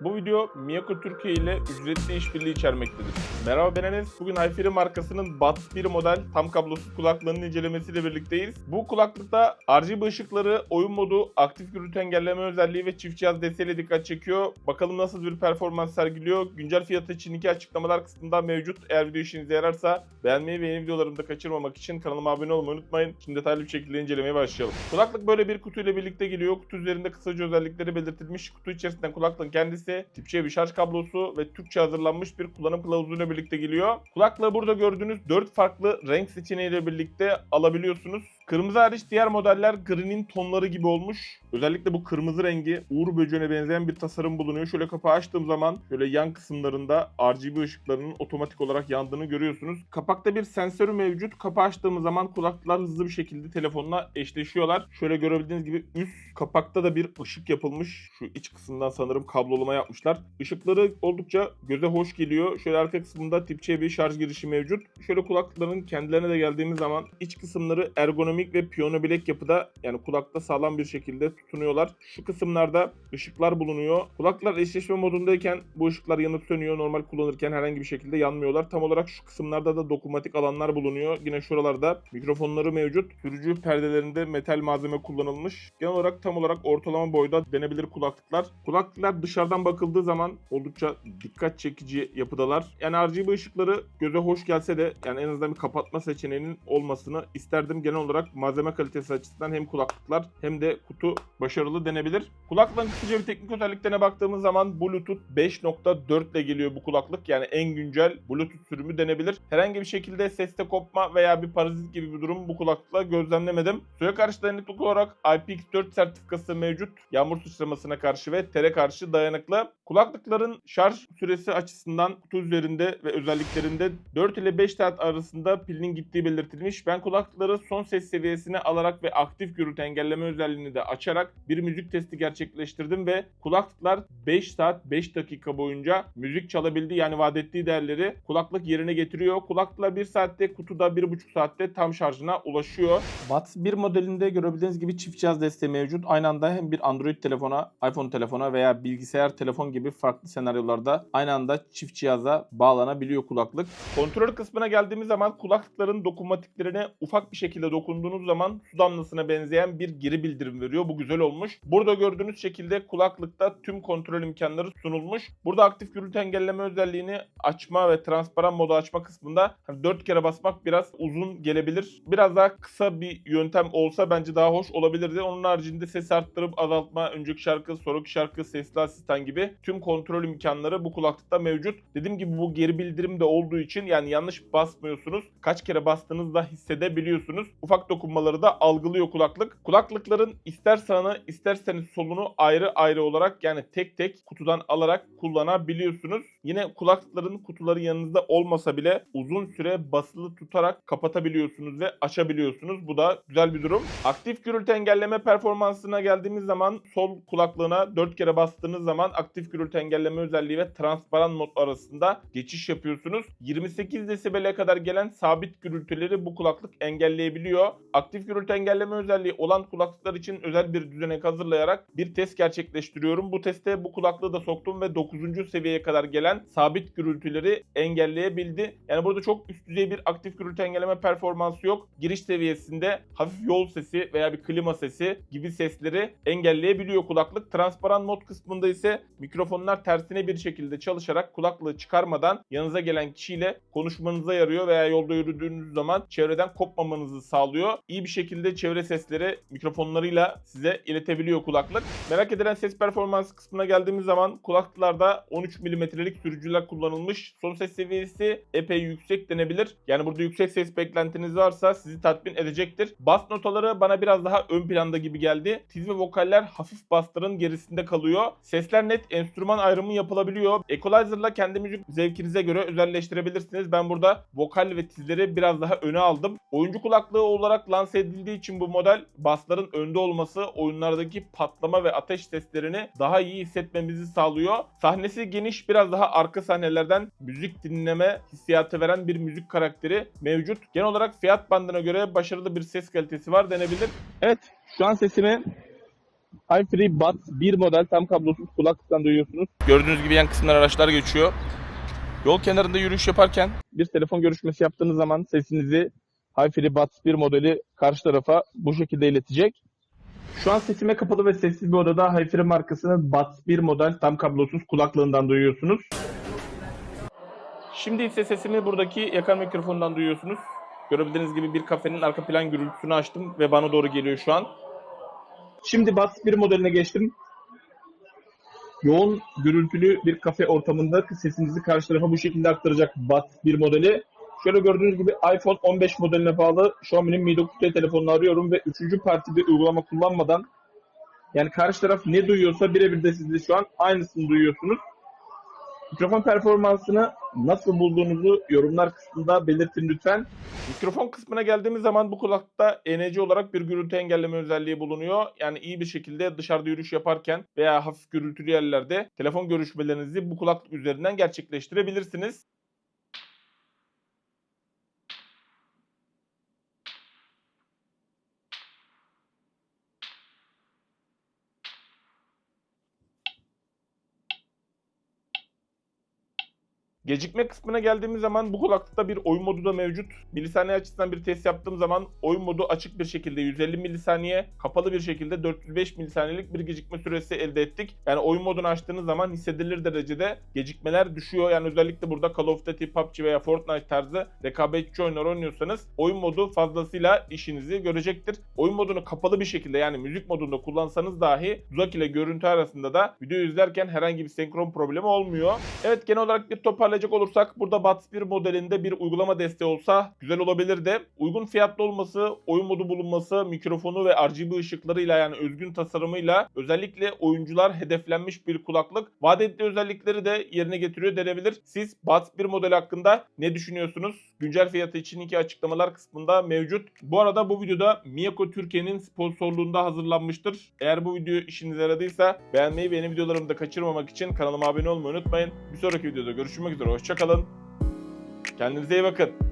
Bu video Miyako Türkiye ile ücretli işbirliği içermektedir. Merhaba ben Enes. Bugün Hyperi markasının Buds 1 model tam kablosuz kulaklığının incelemesiyle birlikteyiz. Bu kulaklıkta RGB ışıkları, oyun modu, aktif gürültü engelleme özelliği ve çift cihaz desteğiyle dikkat çekiyor. Bakalım nasıl bir performans sergiliyor. Güncel fiyatı için iki açıklamalar kısmında mevcut. Eğer video işinize yararsa beğenmeyi ve yeni videolarımı da kaçırmamak için kanalıma abone olmayı unutmayın. Şimdi detaylı bir şekilde incelemeye başlayalım. Kulaklık böyle bir kutu ile birlikte geliyor. Kutu üzerinde kısaca özellikleri belirtilmiş. Kutu içerisinden kulaklığın kendisi, tip C bir şarj kablosu ve Türkçe hazırlanmış bir kullanım kılavuzuyla birlikte geliyor. Kulaklığı burada gördüğünüz 4 farklı renk seçeneğiyle birlikte alabiliyorsunuz. Kırmızı hariç diğer modeller gri'nin tonları gibi olmuş. Özellikle bu kırmızı rengi Uğur böceğine benzeyen bir tasarım bulunuyor. Şöyle kapağı açtığım zaman şöyle yan kısımlarında RGB ışıklarının otomatik olarak yandığını görüyorsunuz. Kapakta bir sensörü mevcut. Kapağı açtığımız zaman kulaklıklar hızlı bir şekilde telefonla eşleşiyorlar. Şöyle görebildiğiniz gibi üst kapakta da bir ışık yapılmış. Şu iç kısımdan sanırım kablolama yapmışlar. Işıkları oldukça göze hoş geliyor. Şöyle arka kısmında tip C bir şarj girişi mevcut. Şöyle kulaklıkların kendilerine de geldiğimiz zaman iç kısımları ergonomik ve piyano bilek yapıda yani kulakta sağlam bir şekilde tutunuyorlar. Şu kısımlarda ışıklar bulunuyor. Kulaklar eşleşme modundayken bu ışıklar yanıp sönüyor. Normal kullanırken herhangi bir şekilde yanmıyorlar. Tam olarak şu kısımlarda da dokunmatik alanlar bulunuyor. Yine şuralarda mikrofonları mevcut. Sürücü perdelerinde metal malzeme kullanılmış. Genel olarak tam olarak ortalama boyda denebilir kulaklıklar. Kulaklıklar dışarıdan bakıldığı zaman oldukça dikkat çekici yapıdalar. Yani RGB ışıkları göze hoş gelse de yani en azından bir kapatma seçeneğinin olmasını isterdim. Genel olarak malzeme kalitesi açısından hem kulaklıklar hem de kutu başarılı denebilir. Kulaklığın kısaca bir teknik özelliklerine baktığımız zaman Bluetooth 5.4 ile geliyor bu kulaklık. Yani en güncel Bluetooth sürümü denebilir. Herhangi bir şekilde seste kopma veya bir parazit gibi bir durum bu kulaklıkla gözlemlemedim. Suya karşı dayanıklık olarak IPX4 sertifikası mevcut. Yağmur sıçramasına karşı ve tere karşı dayanıklı. Kulaklıkların şarj süresi açısından kutu üzerinde ve özelliklerinde 4 ile 5 saat arasında pilinin gittiği belirtilmiş. Ben kulaklıkları son ses seviyesine alarak ve aktif gürültü engelleme özelliğini de açarak bir müzik testi gerçekleştirdim ve kulaklıklar 5 saat 5 dakika boyunca müzik çalabildi. Yani vaat ettiği değerleri kulaklık yerine getiriyor. Kulaklıklar 1 saatte kutuda 1,5 saatte tam şarjına ulaşıyor. Buds 1 modelinde görebildiğiniz gibi çift cihaz desteği mevcut. Aynı anda hem bir Android telefona, iPhone telefona veya bilgisayar telefon gibi farklı senaryolarda aynı anda çift cihaza bağlanabiliyor kulaklık. Kontrol kısmına geldiğimiz zaman kulaklıkların dokunmatiklerine ufak bir şekilde dokunduğunuz zaman su damlasına benzeyen bir geri bildirim veriyor. Bu güzel olmuş. Burada gördüğünüz şekilde kulaklıkta tüm kontrol imkanları sunulmuş. Burada aktif gürültü engelleme özelliğini açma ve transparan modu açma kısmında hani 4 kere basmak biraz uzun gelebilir. Biraz daha kısa bir yöntem olsa bence daha hoş olabilirdi. Onun haricinde ses arttırıp azaltma, önceki şarkı, sonraki şarkı, sesli asistan gibi tüm kontrol imkanları bu kulaklıkta mevcut. Dediğim gibi bu geri bildirim de olduğu için yani yanlış basmıyorsunuz. Kaç kere bastığınızda hissedebiliyorsunuz. Ufak dokunmaları da algılıyor kulaklık. Kulaklıkların ister sağını isterseniz solunu ayrı ayrı olarak yani tek tek kutudan alarak kullanabiliyorsunuz. Yine kulaklıkların kutuları yanınızda olmasa bile uzun süre basılı tutarak kapatabiliyorsunuz ve açabiliyorsunuz. Bu da güzel bir durum. Aktif gürültü engelleme performansına geldiğimiz zaman sol kulaklığına 4 kere bastığınız zaman aktif gürültü engelleme özelliği ve transparan mod arasında geçiş yapıyorsunuz. 28 desibele kadar gelen sabit gürültüleri bu kulaklık engelleyebiliyor. Aktif gürültü engelleme özelliği olan kulaklıklar için özel bir düzenek hazırlayarak bir test gerçekleştiriyorum. Bu teste bu kulaklığı da soktum ve 9. seviyeye kadar gelen sabit gürültüleri engelleyebildi. Yani burada çok üst düzey bir aktif gürültü engelleme performansı yok. Giriş seviyesinde hafif yol sesi veya bir klima sesi gibi sesleri engelleyebiliyor kulaklık. Transparan mod kısmında ise mikrofonlar tersine bir şekilde çalışarak kulaklığı çıkarmadan yanınıza gelen kişiyle konuşmanıza yarıyor veya yolda yürüdüğünüz zaman çevreden kopmamanızı sağlıyor. İyi bir şekilde çevre sesleri mikrofonlarıyla size iletebiliyor kulaklık. Merak edilen ses performansı kısmına geldiğimiz zaman kulaklıklarda 13 milimetrelik sürücüler kullanılmış. Son ses seviyesi epey yüksek denebilir. Yani burada yüksek ses beklentiniz varsa sizi tatmin edecektir. Bas notaları bana biraz daha ön planda gibi geldi. Tiz ve vokaller hafif basların gerisinde kalıyor. Sesler net enstrüman ayrımı yapılabiliyor. Equalizer'la kendi müzik zevkinize göre özelleştirebilirsiniz. Ben burada vokal ve tizleri biraz daha öne aldım. Oyuncu kulaklığı olarak lanse edildiği için bu model basların önde olması oyunlardaki patlama ve ateş seslerini daha iyi hissetmemizi sağlıyor. Sahnesi geniş biraz daha arka sahnelerden müzik dinleme hissiyatı veren bir müzik karakteri mevcut. Genel olarak fiyat bandına göre başarılı bir ses kalitesi var denebilir. Evet şu an sesimi iFree Buds 1 model tam kablosuz kulaklıktan duyuyorsunuz. Gördüğünüz gibi yan kısımdan araçlar geçiyor. Yol kenarında yürüyüş yaparken bir telefon görüşmesi yaptığınız zaman sesinizi iFree Buds 1 modeli karşı tarafa bu şekilde iletecek. Şu an sesime kapalı ve sessiz bir odada Hi-Fi markasının Buds 1 model tam kablosuz kulaklığından duyuyorsunuz. Şimdi ise sesimi buradaki yakar mikrofondan duyuyorsunuz. Görebildiğiniz gibi bir kafenin arka plan gürültüsünü açtım ve bana doğru geliyor şu an. Şimdi Buds 1 modeline geçtim. Yoğun gürültülü bir kafe ortamında sesinizi karşı tarafa bu şekilde aktaracak Buds 1 modeli. Şöyle gördüğünüz gibi iPhone 15 modeline bağlı Xiaomi'nin Mi 9T telefonunu arıyorum ve üçüncü parti bir uygulama kullanmadan yani karşı taraf ne duyuyorsa birebir de siz de şu an aynısını duyuyorsunuz. Mikrofon performansını nasıl bulduğunuzu yorumlar kısmında belirtin lütfen. Mikrofon kısmına geldiğimiz zaman bu kulaklıkta ENC olarak bir gürültü engelleme özelliği bulunuyor. Yani iyi bir şekilde dışarıda yürüyüş yaparken veya hafif gürültülü yerlerde telefon görüşmelerinizi bu kulaklık üzerinden gerçekleştirebilirsiniz. Gecikme kısmına geldiğimiz zaman bu kulaklıkta bir oyun modu da mevcut. Milisaniye açısından bir test yaptığım zaman oyun modu açık bir şekilde 150 milisaniye, kapalı bir şekilde 405 milisaniyelik bir gecikme süresi elde ettik. Yani oyun modunu açtığınız zaman hissedilir derecede gecikmeler düşüyor. Yani özellikle burada Call of Duty, PUBG veya Fortnite tarzı rekabetçi oyunlar oynuyorsanız oyun modu fazlasıyla işinizi görecektir. Oyun modunu kapalı bir şekilde yani müzik modunda kullansanız dahi uzak ile görüntü arasında da video izlerken herhangi bir senkron problemi olmuyor. Evet genel olarak bir toparlayacak olursak burada Buds 1 modelinde bir uygulama desteği olsa güzel olabilirdi. Uygun fiyatlı olması, oyun modu bulunması, mikrofonu ve RGB ışıklarıyla yani özgün tasarımıyla özellikle oyuncular hedeflenmiş bir kulaklık. Vaat ettiği özellikleri de yerine getiriyor denebilir. Siz Buds 1 modeli hakkında ne düşünüyorsunuz? Güncel fiyatı için iki açıklamalar kısmında mevcut. Bu arada bu videoda Miyako Türkiye'nin sponsorluğunda hazırlanmıştır. Eğer bu video işinize yaradıysa beğenmeyi ve yeni videolarımı da kaçırmamak için kanalıma abone olmayı unutmayın. Bir sonraki videoda görüşmek üzere. Hoşçakalın. Kendinize iyi bakın.